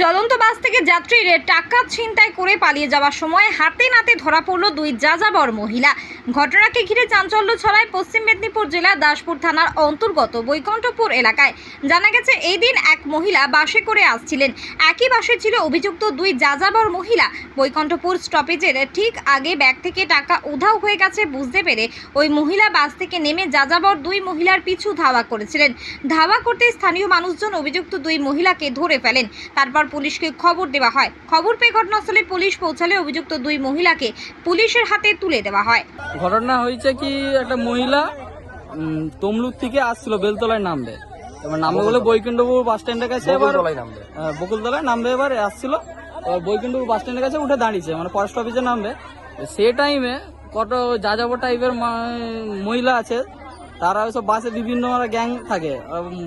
চলন্ত বাস থেকে যাত্রীদের টাকা ছিনতাই করে পালিয়ে যাওয়ার সময় হাতে নাতে ধরা পড়ল দুই যাযাবর মহিলা। ঘটনাকে ঘিরে চাঞ্চল্য ছড়ায় পশ্চিম মেদিনীপুর জেলার দাসপুর থানার অন্তর্গত বৈকণ্ঠপুর এলাকায়। জানা গেছে এই দিন এক মহিলা বাসে করে আসছিলেন। একই বাসে ছিল অভিযুক্ত দুই যাযাবর মহিলা। বৈকণ্ঠপুর স্টপেজের ঠিক আগে ব্যাগ থেকে টাকা উধাও হয়ে গেছে বুঝতে পেরে ওই মহিলা বাস থেকে নেমে যাযাবর দুই মহিলার পিছু ধাওয়া করেছিলেন। ধাওয়া করতে স্থানীয় মানুষজন অভিযুক্ত দুই মহিলাকে ধরে ফেলেন। তারপর পুলিশকে খবর দেওয়া হয়। খবর পেয়ে ঘটনাস্থলে পুলিশ পৌঁছালে অভিযুক্ত দুই মহিলাকে পুলিশের হাতে তুলে দেওয়া হয়। ঘটনা হয়েছে কি একটা মহিলা তমলুক থেকে আসছিল বেলতলায় নামবে এবার নামবে বলে বৈকুণ্ঠপুর বাস স্ট্যান্ডের কাছে এবার বকুলতলায় নামবে। এবার আসছিল। এবার বৈকুণ্ঠপুর বাস স্ট্যান্ডের কাছে উঠে দাঁড়িয়েছে মানে ফরেস্ট অফিসে নামবে। সে টাইমে কত যা যাব টাইপের মহিলা আছে তারা ওইসব বাসে বিভিন্ন গ্যাং থাকে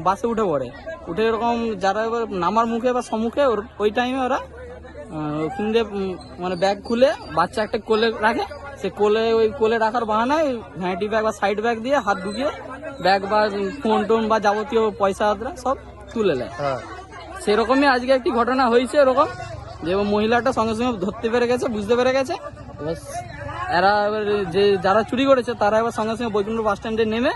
বাসে উঠে পড়ে। উঠে এরকম যারা এবার নামার মুখে বা সম্মুখে ওর- ওই টাইমে ওরা উম, মানে ব্যাগ খুলে বাচ্চা একটা কোলে রাখে সে কোলে ওই কোলে রাখার বাহানায় ভ্যানিটি ব্যাগ বা সাইড ব্যাগ দিয়ে হাত ঢুকিয়ে ব্যাগ বা ফোন টোন বা যাবতীয় পয়সা আদরা সব তুলে নেয়। সেরকমই আজকে একটি ঘটনা হয়েছে এরকম যে মহিলাটা সঙ্গে সঙ্গে ধরতে পেরে গেছে বুঝতে পেরে গেছে। এবার এরা এবার যে যারা চুরি করেছে তারা এবার সঙ্গে সঙ্গে বৈকুণ্ঠ বাস স্ট্যান্ডে নেমে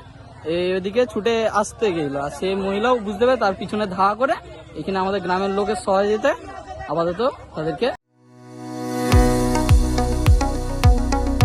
এই ওদিকে ছুটে আসতে গেল। আর সে মহিলাও বুঝতে পেরে তার পিছনে ধাওয়া করে এখানে আমাদের গ্রামের লোকের সহযোগিতে আপাতত তাদেরকে